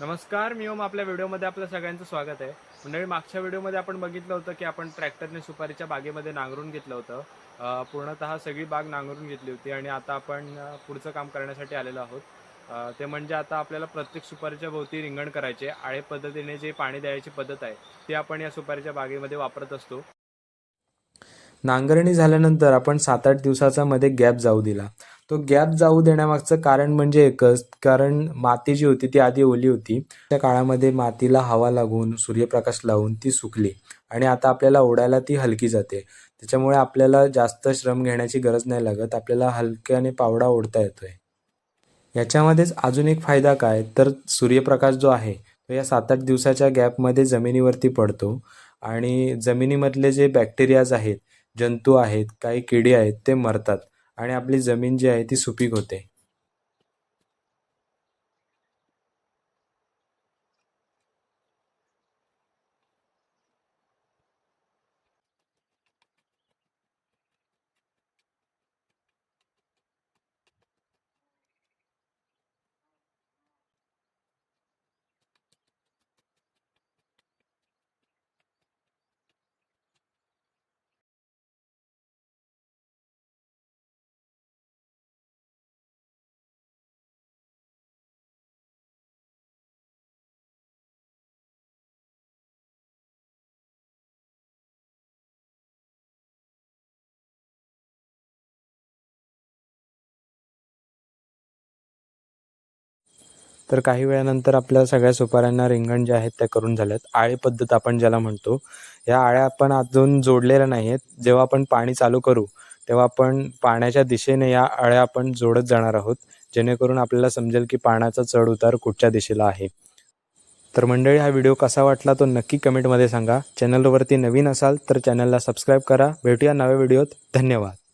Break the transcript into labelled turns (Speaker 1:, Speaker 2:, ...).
Speaker 1: नमस्कार मी ओम. आपल्या व्हिडिओमध्ये आपलं सगळ्यांचं स्वागत आहे. मंडळी मागच्या व्हिडिओमध्ये आपण बघितलं होतं की आपण ट्रॅक्टरने सुपारीच्या बागेमध्ये नांगरून घेतलं होतं. पूर्णतः सगळी बाग नांगरून घेतली होती आणि आता आपण पुढचं काम करण्यासाठी आलेलो आहोत. ते म्हणजे आता आपल्याला प्रत्येक सुपारीच्या भोवती रिंगण करायचे आळे पद्धतीने जे पाणी द्यायची पद्धत आहे ती आपण या सुपारीच्या बागेमध्ये वापरत असतो.
Speaker 2: नांगरणी झाल्यानंतर आपण सात आठ दिवसाचा मध्ये गॅप जाऊ दिला. तो गॅप जाऊ देण्यामागचं कारण म्हणजे एकच कारण माती जी होती ती आधी ओली होती. त्या काळामध्ये मातीला हवा लागून सूर्यप्रकाश लावून ती सुकली आणि आता आपल्याला ओढायला ती हलकी जाते. त्याच्यामुळे आपल्याला जास्त श्रम घेण्याची गरज नाही लागत. आपल्याला हलक्याने पावडा ओढता येतोय. याच्यामध्येच अजून एक फायदा काय? तर सूर्यप्रकाश जो आहे तो या सात आठ दिवसाच्या गॅपमध्ये जमिनीवरती पडतो आणि जमिनीमधले जे बॅक्टेरियाज आहेत जंतू आहेत काही किडे आहेत ते मरतात. आणि आपली जमीन जी आहे ती सुपीक होते. तर काही वेळानंतर आपल्या सगळ्या सुपाऱ्यांना रिंगण जे आहेत त्या करून झाल्यात आळे पद्धत आपण ज्याला म्हणतो या आळ्या आपण अजून जोडलेल्या नाही आहेत जेव्हा आपण पाणी चालू करू तेव्हा आपण पाण्याच्या दिशेने या आळ्या आपण जोडत जाणार आहोत जेणेकरून आपल्याला समजेल की पाण्याचा चढ उतार कुठच्या दिशेला आहे. तर मंडळी हा व्हिडिओ कसा वाटला तो नक्की कमेंटमध्ये सांगा. चॅनलवरती नवीन असाल तर चॅनलला सबस्क्राईब करा. भेटूया नव्या व्हिडिओत. धन्यवाद.